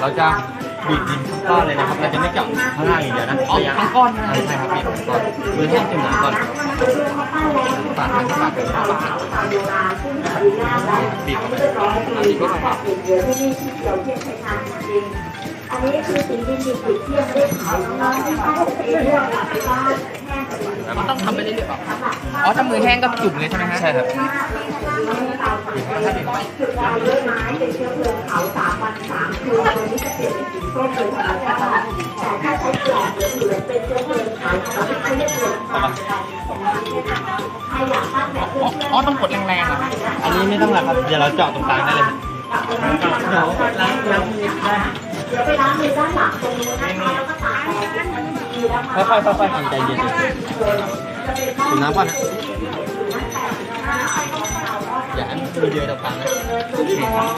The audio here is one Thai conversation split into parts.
เราจะบีบดินทั้งก้อนเลยนะครับ เราจะไม่เจาะข้างล่างอย่างเดียวนะอ๋อระยะทั้งก้อนนะใช่ครับบีบทั้งก้อนมือให้จุ่มน้ำก่อนปาดทั้งปาดเลยปาดบีบเข้าไปอันนี้ก็ปาดอันนี้คือสิ่งที่ดิบๆที่ยังไม่ได้ขายน้องๆที่ได้ไปเรื่องหลังบ้านแห้งมันต้องทำไปเรื่อยๆเปล่าอ๋อถ้ามือแห้งก็จุ่มเลยใช่ไหมฮะใช่ครับ จุดดาวด้วยไม้เป็นเชื้อเพลิงเผาสามวันสามคืนวันนี้จะเปลี่ยนเป็นสีส้มโดยธรรมชาติแต่ถ้าใช้แกลบเหลืองเป็นเชื้อเพลิงเผาเราไม่ใช้เรื่องเพลิงเผาใครอยากตั้งแบบอ๋อต้องกดแรงๆเหรอฮะอันนี้ไม่ต้องหลักครับเดี๋ยวเราเจาะตรงกลางได้เลยเดี๋ยวล้างล้างมือได้เดี๋ยวไปล้างมือด้านหลังตรงนู้นนะคะแล้วก็ตากแดดที่มันดีแล้วค่อยๆค่อยๆทำใจเย็นๆจุ่มน้ำก่อนนะ อย่าให้มือเยอะตรงกลางนะโอเคครับ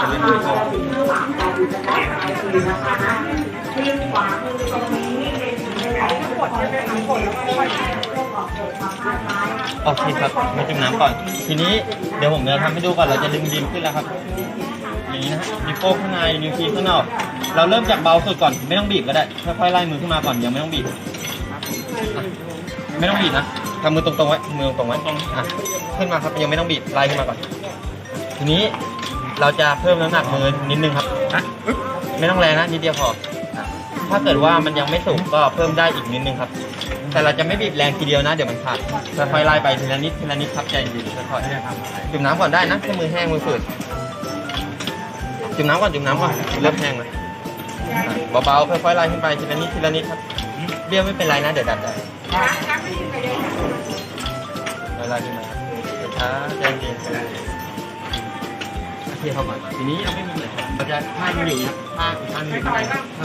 จะเล่นมือเข้าโอเคครับมาจุ่มน้ำก่อน ทีนี้เดี๋ยวผมจะทำให้ดูก่อนเราจะดึงดินขึ้นแล้วครับอย่างนี้นะฮะนิ้วโป้งข้างในนิ้วชี้ข้างนอก เราเริ่มจากเบาสุดก่อนไม่ต้องบีบก็ได้ค่อยๆไล่มือขึ้นมาก่อนยังไม่ต้องบีบไม่ต้องบีบนะ ทำมือตรงๆไว้มือตรงๆไว้อะขึ้นมาครับยังไม่ต้องบีบไล่ขึ้นมาก่อน ทีนี้เราจะเพิ่มน้ำหนักมือนิดนึงครับอะอึ๊บไม่ต้องแรงนะนิดเดียวพออะถ้าเกิดว่ามันยังไม่สุกก็เพิ่มได้อีกนิดนึงครับ แต่เราจะไม่บีบแรงทีเดียวนะ เดี๋ยวมันขาดค่อยๆไล่ไปทีละนิดทีละนิดครับใจเย็นๆค่อยๆจุ่มน้ำก่อนได้นะถ้ามือแห้งมือฝืดจุ่มน้ำก่อนจุ่มน้ำก่อนเริ่มแห้งเลยเบาๆค่อยๆไล่ขึ้นไปทีละนิดทีละนิดครับเบี้ยวไม่เป็นไรนะเดี๋ยวดัดได้ ไล่ๆขึ้นมาครับช้าๆใจเย็นๆที่เข้ามาทีนี้เราไม่มีเลยเราจะท่ามันอยู่นะท่าอีกท่าหนึ่งไป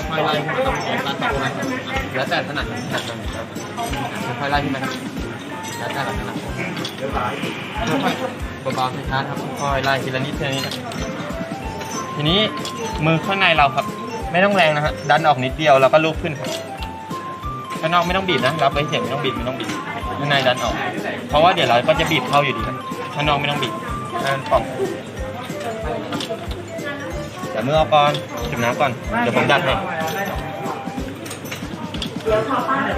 ค่อยไล่ขึ้นมาต้องสองตาสองไล่แล้วแต่ถนัดถนัดตรงไหนครับค่อยไล่ขึ้นมาแล้วแต่ถนัดค่อยๆเบาๆช้าๆครับค่อยไล่ทีละนิดทีละนิดทีนี้มือข้างในเราครับ ไม่ต้องแรงนะฮะดันออกนิดเดียวแล้วก็ลูบขึ้นข้างนอกไม่ต้องบีบนะรับไว้เฉยไม่ต้องบีบไม่ต้องบีบ ข้างในดันออก เพราะว่าเดี๋ยวเราก็จะบีบเข้าอยู่ดีข้างนอกไม่ต้องบีบให้มันปองเดี๋ยวมือเอาก่อนจุ่มน้ำก่อน เดี๋ยวผมดัดให้เดี๋ยวชาวบ้านแล้ว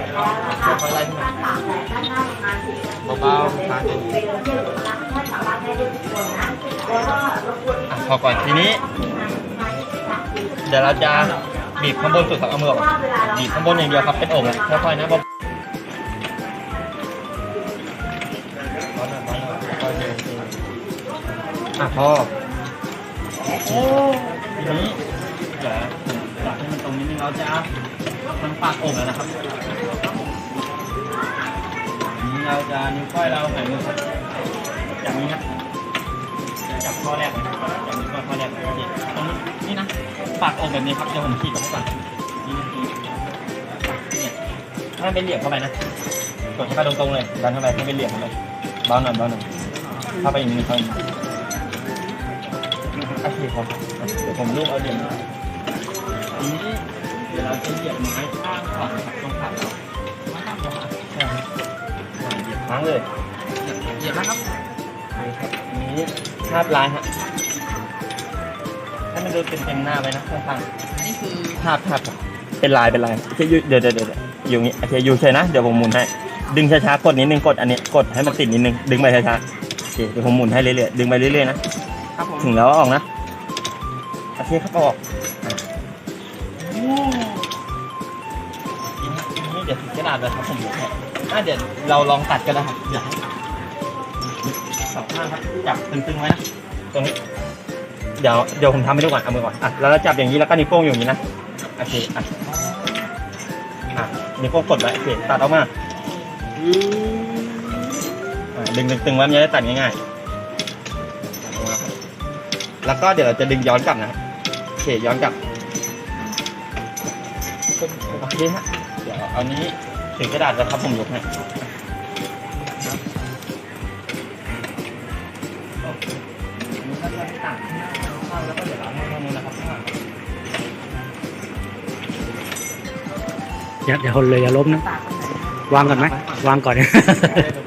นะคะค่อยๆไล่ขึ้นมาตากแดดด้านหน้าประมาณสี่เบาๆช้าๆเป็นเรื่องที่เราล้างให้ชาวบ้านด้ด้วยทุกคนนะแล้วก็รบกวนอะพอก่อนทีนี้ เดี๋ยวเราจะบีบข้างบนสุดครับเอามือออกบีบข้างบนอย่างเดียวครับเป็นโอ่งค่อยๆนะ เบาร้อนหน่อยร้อนหน่อยค่อยๆเดินอะพอทีนี้เดี๋ยวจับให้มันตรงนิดนึงเราจะทำปากโอ่งแล้วนะครับนี้เราจะนิ้วก้อยเราหายมือครับอย่างนี้นะจับข้อแรกจับนิ้วก้อยข้อแรกโอเคตรงนี้นี่นะปากอกแบบนี้ครับเดี๋ยวผมขีดกับก่อนนี่นี่เนี่ถ้ามันเป็นเหลี่ยมเข้าไปนะกดเข้าไปตรงๆเลยดันเข้าไปให้เป็นเหลี่ยมเข้าไป บาหน่อยเบาหน่อยเข้าไปอย่างนี้เข้าไปอย่างนี้โอเคครับเดี๋ยวผมรูปเอาเหลี่ยมมาทีนี้เดี๋ยวเราจะเหยียบไม้ข้างก่อนนะครับตรงขาเราไม้ข้างขวาใช่ครับอ่าเหยียบค้างเลยเหยียบนะครับนี่ครับนี้ภาพลายฮะให้มันดูเต็มๆหน้าไปนะข้างๆอันนี้คือภาพภาพเป็นลายเป็นลายโอเคอยู่เดี๋ยวเดี๋ยวเดี๋ยวอยู่อย่างงี้โอเคอยู่เฉยนะเดี๋ยวผมหมุนให้ ดึงช้าๆกดนิดนึงกดอันนี้กดให้มันติดนิดนึงดึงไปช้าๆโอเคเดี๋ยวผมหมุนให้เรื่อยๆดึงไปเรื่อยๆนะครับผมถึงแล้วเอาออกนะโอเคครับเอาออกอะทีนี้ทีนี้เดี๋ยวถึงกระดาษเลยครับผมหมุนให้อะเดี๋ยวเราลองตัดกันนะครับเดี๋ยวให้สองข้างครับจับตึงๆไว้นะตรงนี้เดี๋ยวเดี๋ยวผมทำให้ดูก่อนเอามือก่อนอะแล้วเราจับอย่างนี้แล้วก็นิ้วโป้งอยู่อย่างนี้นะโอเคอะอะนิ้วโป้งกดไว้โอเคตัดออกมา อะดึงตึงๆไว้มันจะได้ตัดง่ายๆแล้วก็เดี๋ยวเราจะดึงย้อนกลับนะครับโอเคย้อนกลับโอเคฮะเดี๋ยวเอานี้ถึงกระดาษแล้วครับผมยกให้อเคอันนี้ก็จะต่างข้างหน้าข้างแล้วก็เดี๋ยววางไว้ตรงนี้นะครับอย่าอย่าคนเลยอย่าล้มนะ วางก่อนไหม วางก่อนได้เลย